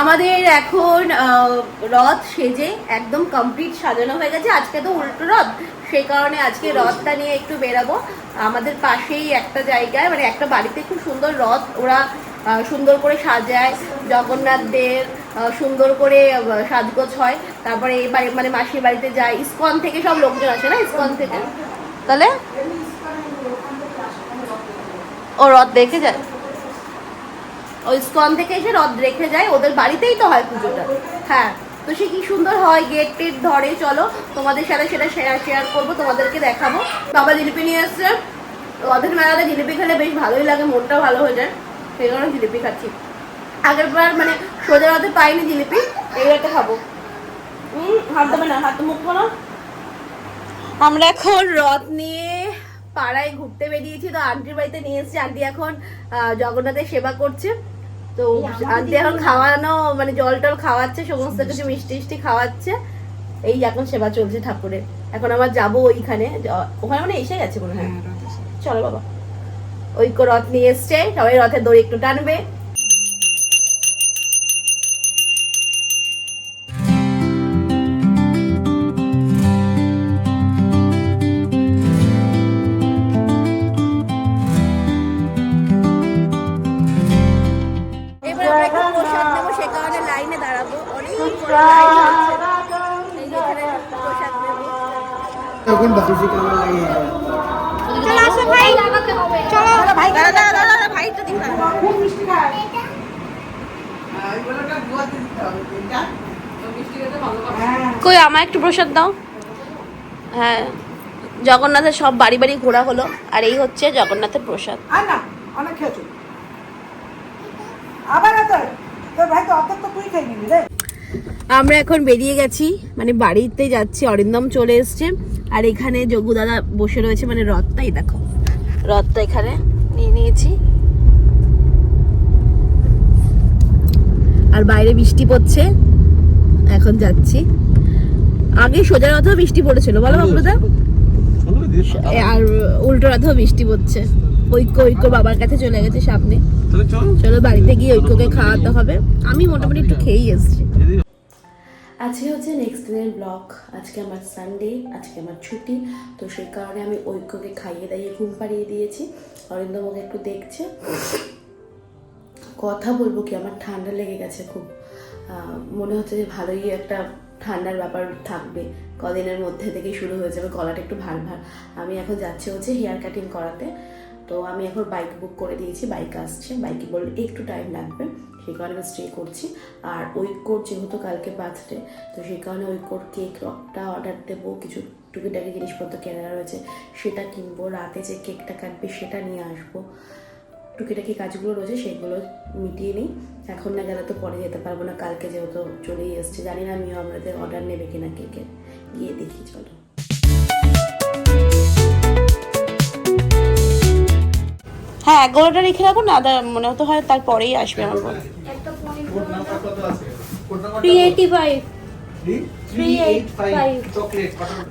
আমাদের এখন রথ সেজে একদম কমপ্লিট সাজানো হয়ে গেছে। আজকে তো উল্টো রথ সেই কারণে আজকে রথটা নিয়ে একটু বেরাবো। আমাদের পাশেই একটা জায়গায় মানে একটা বাড়িতে খুব সুন্দর রথ ওরা সুন্দর করে সাজায়। জগন্নাথদের আহ, সুন্দর করে সাজগোজ হয়। তারপরে এই বাড়ি মানে মাসির বাড়িতে যায়। ইসকন থেকে সব লোকজন আসে না? ইসকন থেকে? তাহলে? ও রথ দেখে যায়? ওই স্কন থেকে এসে রথ রেখে যায়। ওদের বাড়িতেই তো হয় পুজোটা। হ্যাঁ। তো সে কি সুন্দর হয়? গেট টেট ধরে চলো। তোমাদের সাথে সেটা শেয়ার শেয়ার করব তোমাদেরকে দেখাবো। বাবা জিলিপি নিয়ে এসছে। রথের মেলাতে জিলিপি খেলে বেশ ভালোই লাগে মনটাও ভালো হয়ে যায়। সেই কারণে জিলিপি খাচ্ছি। আগের বার মানে সোজা রথে পাইনি জিলিপি এইবারটা খাব। হুম হাত দেবে না হাত মুখ না আমরা এখন রথ নিয়ে পাড়ায় ঘুরতে বেরিয়েছি তো আন্টির বাড়িতে নিয়ে এসেছি। আন্টি এখন জগন্নাথের সেবা করছে। তো আন্টি এখন খাওয়ানো মানে জল টল খাওয়াচ্ছে সমস্ত কিছু মিষ্টি মিষ্টি খাওয়াচ্ছে। এই এখন সেবা চলছে ঠাকুরের। এখন আবার যাব ওইখানে। ওখানে মানে এসে গেছে মনে হয়। চলো বাবা। ওই কো রথ নিয়ে এসছে। সবাই রথের দড়ি একটু টানবে। চলো আসো ভাই। চলো। ভাই দাদা দাদা দাদা ভাইটা দিন কই আমার একটু প্রসাদ দাও। হ্যাঁ জগন্নাথের সব বাড়ি বাড়ি ঘোরা হলো আর এই হচ্ছে জগন্নাথের প্রসাদ। অনেক খেয়েছো। আবার তোর ভাই তো অত তো তুই খেয়ে নিবি রে। আমরা এখন বেরিয়ে গেছি মানে বাড়িতে যাচ্ছি অরিন্দম চলে এসছে। আর এখানে যোগু দাদা বসে রয়েছে মানে রথটাই দেখো। রথটা এখানে নিয়ে নিয়েছি। আর বাইরে বৃষ্টি পড়ছে এখন যাচ্ছি। আগে সোজা রথেও বৃষ্টি পড়েছিল বলো বাবুদা আর উল্টো রথেও বৃষ্টি পড়ছে। ঐক্য ঐক্য বাবার কাছে চলে গেছে সামনে। চলো বাড়িতে গিয়ে ঐক্যকে খাওয়াতে হবে। আমি মোটামুটি একটু খেয়েই এসেছি। আজকে হচ্ছে নেক্সট দিনের ব্লগ আজকে আমার সানডে আজকে আমার ছুটি। তো সেই কারণে আমি ঐক্যকে খাইয়ে দাইয়ে ঘুম পাড়িয়ে দিয়েছি। অরিন্দম ওকে একটু দেখছে। কথা বলব কি, আমার ঠান্ডা লেগে গেছে খুব। মনে হচ্ছে যে ভালোই একটা ঠান্ডার ব্যাপার থাকবে। কদিনের মধ্যে থেকে শুরু হয়ে যাবে, গলাটা একটু ভার ভার। আমি এখন যাচ্ছি হচ্ছে হেয়ার কাটিং করাতে। তো আমি এখন বাইক বুক করে দিয়েছি বাইক আসছে। বাইকে বললে, একটু টাইম লাগবে। সেই কারণে আমি স্টে করছি। আর ওই ঐক্যর যেহেতু কালকে বার্থডে তো সেই কারণে ওই ঐক্যর কেকটা অর্ডার দেবো। কিছু টুকিটাকি জিনিসপত্র কেনা রয়েছে, সেটা কিনবো। রাতে যে কেকটা কাটবে, সেটা নিয়ে আসব। টুকিটাকি কাজগুলো রয়েছে, সেগুলো মিটিয়ে নিই। এখন না গেলে তো পরে যেতে পারব না, কালকে যেহেতু চলেই এসছে। জানি না আমিও আমাদের অর্ডার নেবে কিনা কেকের গিয়ে দেখি, চলো। হ্যাঁ এগারোটা রেখে রাখো না আদা মনে হতে হয় তারপরেই আসবে আমার ফাইভ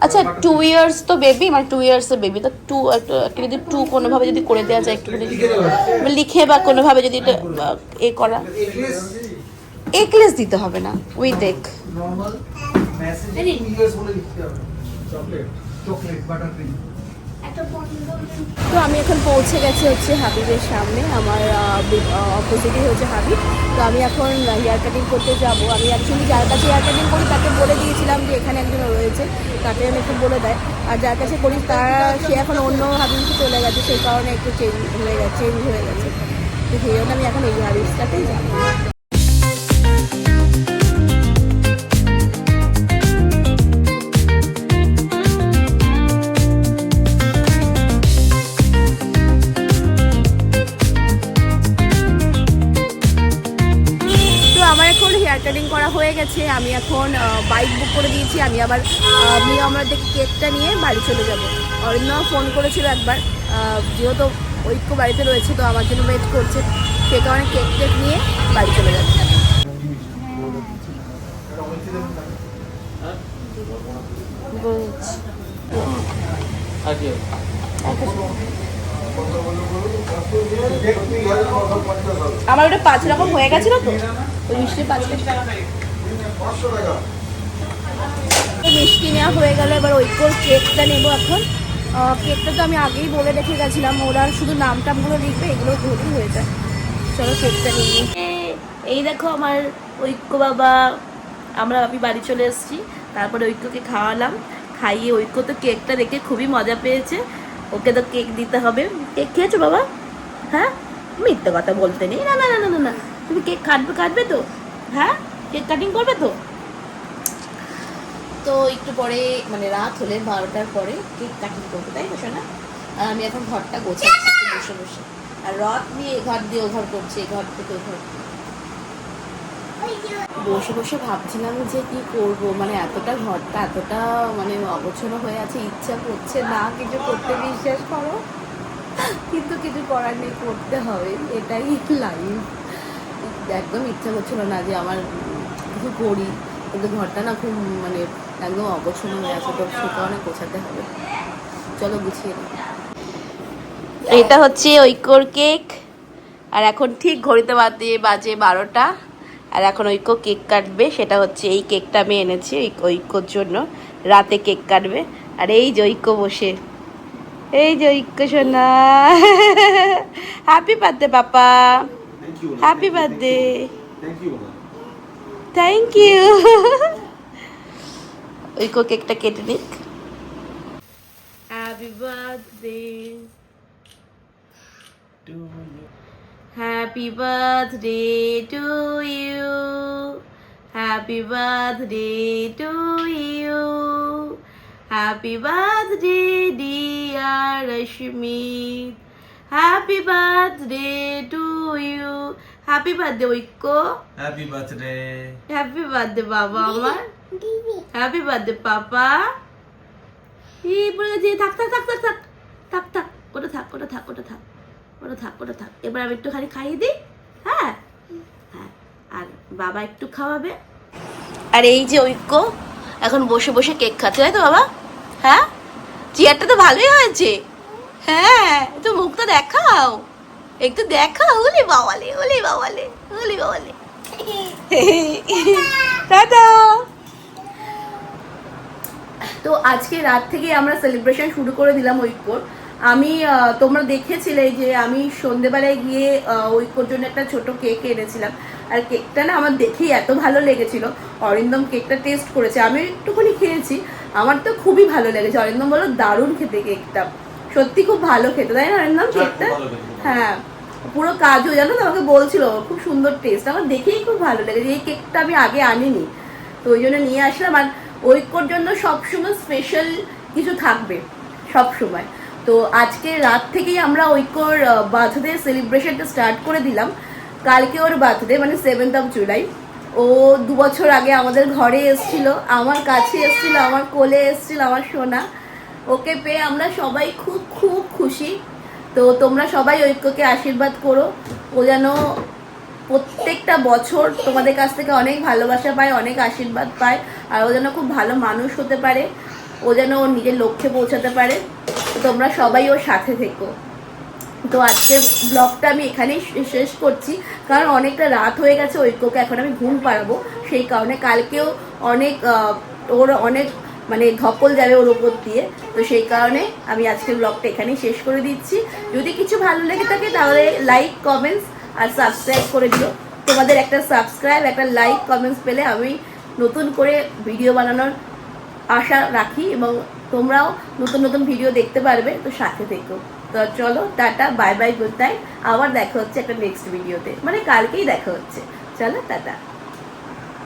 আচ্ছা টু ইয়ার্স তো বেবি মানে টু ইয়ার্স এর বেবি তো টু একটা যদি টু কোনোভাবে যদি করে দেওয়া যায় একটু লিখে বা কোনোভাবে যদি এটা, এ করা। এক্লেস দিতে হবে না উই দেখ নর্মাল মেসেজ টু ইয়ার্স বলে লিখতে হবে। চকলেট চকলেট বাটার ক্রিম তো আমি এখন পৌঁছে গেছি হচ্ছে হাবিবের সামনে, আমার অপোজিটই হচ্ছে হাবিব। তো আমি এখন হেয়ার কাটিং করতে যাব। আমি অ্যাকচুয়ালি যার কাছে হেয়ার কাটিং করি, তাকে বলে দিয়েছিলাম যে এখানে একজন রয়েছে, তাকে আমি একটু বলে দেয়। আর যার কাছে করি, তারা, সে এখন অন্য হাবিবকে চলে গেছে, সেই কারণে একটু চেঞ্জ হয়ে গেছে চেঞ্জ হয়ে গেছে। তো সেই জন্য আমি এখন এই হাবিবটাতেই যাব। গেছে আমি এখন বাইক বুক করে দিয়েছি আমি আবার আমি আমরা দেখে কেকটা নিয়ে বাড়ি চলে যাব। অরিন্দম ফোন করেছিল একবার যেহেতু ঐক্য বাড়িতে রয়েছে তো আমার জন্য ওয়েট করছে। সেই কারণে কেক টেক নিয়ে বাড়ি চলে যাচ্ছে আগে আমার ওটা পাঁচ রকম হয়ে গেছিল তো ওই মিষ্টি পাঁচ মিষ্টি নেওয়া হয়ে গেল, এবার ওই কেকটা নেব এখন। কেকটা তো আমি আগেই বলে রেখে গেছিলাম, ওরা শুধু নাম টামগুলো লিখবে, এগুলো ধরেই হয়ে যায়। চলো কেকটা নিয়ে এই দেখো আমার ঐক্য বাবা, আমরা আমি বাড়ি চলে এসেছি, তারপরে ঐক্যকে খাওয়ালাম। খাইয়ে ঐক্য তো কেকটা দেখে খুবই মজা পেয়েছে। ওকে তো কেক দিতে হবে। কেক খেয়েছো বাবা? হ্যাঁ? মিথ্যে কথা বলতে নেই। না না না না না তুমি কেক কাটবে কাটবে তো? হ্যাঁ? কেক কাটিং করবে তো? তো একটু পরে মানে রাত হলে বারোটার পরে কেক কাটিং করব তাই তো না আর আমি এখন ঘরটা গোছাচ্ছি বসে বসে। আর রথ নিয়ে এ ঘর দিয়ে ও ঘর করছে এ ঘর থেকে ও ঘর বসে বসে ভাবছিলাম যে কি করব মানে এতটা ঘরটা এতটা মানে অগোছানো হয়ে আছে ইচ্ছা করছে না কিছু করতে বিশ্বাস করো। কিন্তু কিছু করার নেই করতে হবে এটাই লাইফ একদম ইচ্ছা করছিল না যে আমার কিছু করি কিন্তু ঘরটা না খুব মানে একদম অগোছানো হয়ে আছে তো সে কারণে গোছাতে হবে। চলো গুছিয়ে নিই এটা হচ্ছে ঐক্যর কেক। আর এখন ঠিক ঘড়িতে বাজে বাজে বারোটা। আর এখন ঐক্য কেক কাটবে সেটা হচ্ছে এই কেকটা আমি এনেছি ঐক্যর জন্য। রাতে কেক কাটবে। আর এই যে ঐক্য বসে। এই যে ঐক্য সোনা। Happy birthday papa. Happy birthday thank you ঐক্য কেকটা কেটে নিক happy birthday to you. Happy birthday to you. Happy birthday to you. Happy birthday, dear Rashmi. Happy birthday to Happy birthday, Oiko. Happy birthday. Happy birthday বাবা আমার happy birthday পাপা এই পড়ে গেছে থাক থাক থাক থাক থাক। থাক থাক ওটা থাক ওটা থাক ওটা থাক ওটা থাক ওটা থাক। এবার আমি একটুখানি খাইয়ে দিই হ্যাঁ? হ্যাঁ আর বাবা একটু খাওয়াবে। আর এই যে ঐক্য এখন বসে বসে কেক খাচ্ছে তাই তো বাবা? হ্যাঁ? চেয়ারটা তো ভালোই হয়েছে। হ্যাঁ তো মুখটা দেখাও। একটু দেখা ওলে বাবালে ওলে বাবালে ওলে বাবালে টাটা। তো আজকে রাত থেকে আমরা সেলিব্রেশন শুরু করে দিলাম ঐক্যর। আমি তোমরা দেখেছিলে যে আমি সন্ধেবেলায় গিয়ে ঐক্যর জন্য একটা ছোট কেক এনেছিলাম। আর কেকটা না আমার দেখেই এত ভালো লেগেছিল। অরিন্দম কেকটা টেস্ট করেছে। আমি একটুখানি খেয়েছি। আমার তো খুবই ভালো লেগেছে। অরিন্দম বলো দারুণ খেতে কেকটা সত্যি খুব ভালো খেতে তাই না? কেকটা খেতে। হ্যাঁ পুরো কাজও জানো তো আমাকে বলছিল খুব সুন্দর টেস্ট আমার দেখেই খুব ভালো লেগেছে এই কেকটা আমি আগে আনিনি তো ওই জন্য নিয়ে আসলাম আর ঐক্যর জন্য সবসময় স্পেশাল কিছু থাকবে সব সময় তো আজকে রাত থেকেই আমরা ঐক্যর বার্থডে সেলিব্রেশনটা স্টার্ট করে দিলাম কালকে ওর বার্থডে মানে সেভেন্থ অফ জুলাই ও দু বছর আগে আমাদের ঘরে এসছিল আমার কাছে এসছিল আমার কোলে এসছিল আমার সোনা ওকে পেয়ে আমরা সবাই খুব খুব খুশি। তো তোমরা সবাই ঐক্যকে আশীর্বাদ করো। ও যেন প্রত্যেকটা বছর তোমাদের কাছ থেকে অনেক ভালোবাসা পায়, অনেক আশীর্বাদ পায়, আর ও যেন খুব ভালো মানুষ হতে পারে। ও যেন ওর নিজের লক্ষ্যে পৌঁছাতে পারে। তোমরা সবাই ওর সাথে থেকো। তো আজকের ব্লগটা আমি এখানেই শেষ করছি। কারণ অনেকটা রাত হয়ে গেছে ঐক্যকে এখন আমি ঘুম পাড়াবো। সেই কারণে কালকেও অনেক ওর অনেক মানে ধকল যাবে ওর উপর দিয়ে। তো সেই কারণে আমি আজকের ব্লগটা এখানেই শেষ করে দিচ্ছি। যদি কিছু ভালো লেগে থাকে তাহলে লাইক কমেন্টস আর সাবস্ক্রাইব করে দিও। তোমাদের একটা সাবস্ক্রাইব একটা লাইক কমেন্টস পেলে আমি নতুন করে ভিডিও বানানোর আশা রাখি এবং তোমরাও নতুন নতুন ভিডিও দেখতে পারবে, তো সাথে থেকো। তো চলো, tata bye bye good night আবার দেখা হচ্ছে একটা নেক্সট ভিডিওতে মানে কালকেই দেখা হচ্ছে। চলো, টাটা।